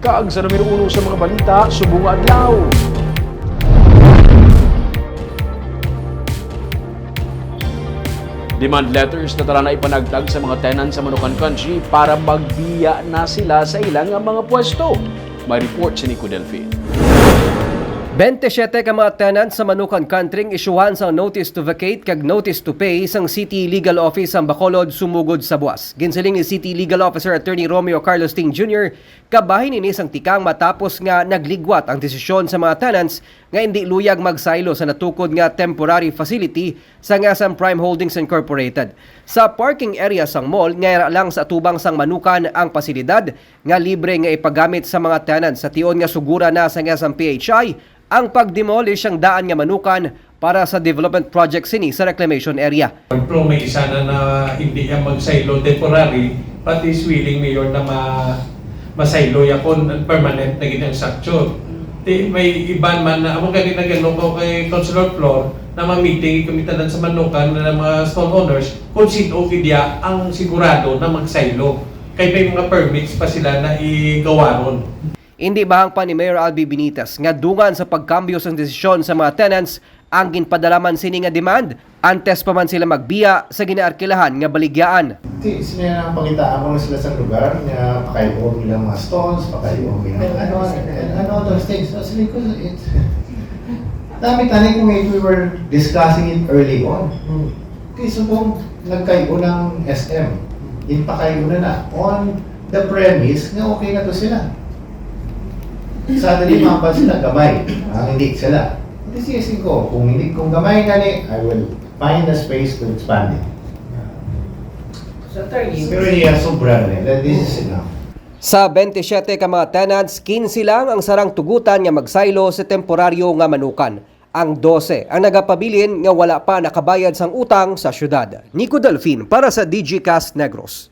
Kaag sa numero uno sa mga balita, subong adlaw. Demand letters na tara na ipanagtag sa mga tenant sa Manukan Country para magbiya na sila sa ilang mga pwesto. May report si Nico Delphi. 27 ka mga tenants sa Manukan Country isyuhan sa notice to vacate kag notice to pay sang City Legal Office ang Bacolod sumugod sa buwas. Ginsiling ni City Legal Officer Attorney Romeo Carlos Ting Jr. kabahin ini sang tikang matapos nga nagligwat ang desisyon sa mga tenants nga hindi luyag magsaylo sa natukod nga temporary facility sa Ngasam Prime Holdings Incorporated. Sa parking area sang mall nga lang sa atubang sang Manukan ang pasilidad nga libre nga ipagamit sa mga tenants sa tion nga sugura na sa Ngasam PHI ang pag-demolish ang daan nga manukan para sa development project sini sa reclamation area. Pro may isa na na hindi yan magsaylo temporary, but is willing mayor na ma masaylo yakon permanent na ginang structure. Di, may iban man na among ganit na gano'n ko kay Councilor Flor na ma-meeting kumitanan sa manukan na mga stall owners kung sino kidya ang sigurado na magsaylo. Kay may mga permits pa sila na igawa ron. Hindi bahang pa ni Mayor Albi Benitez nga dungan sa pagkambyo sa desisyon sa mga tenants ang ginpadalaman sini nga demand antes pa man sila magbiya sa ginaarkilahan nga baligyaan. Ti, sila ang pakitaan mo na sila sa lugar na pakaibo nilang mga stones, pakaibo nilang And ano, and ano those things. So, ko, it's, Dami tani kung if we were discussing it early on. Kasi subong nagkaibo ng SM. Yung pakaibo na na on the premise na okay na to sila. Suddenly, mapal sila, gamay. Ang hindi sila. Hindi siya ko, kung hindi, kung gamay nga ni, I will find a space to expand it. so, attorney, Pero hindi yan sobra na eh. This is enough. Sa 27 ka mga tenants, 15 lang ang sarang tugutan nga magsaylo sa temporaryo nga manukan. Ang 12 ang nagapabilin nga wala pa nakabayad sang utang sa syudad. Nico Delfin para sa DG Cast Negros.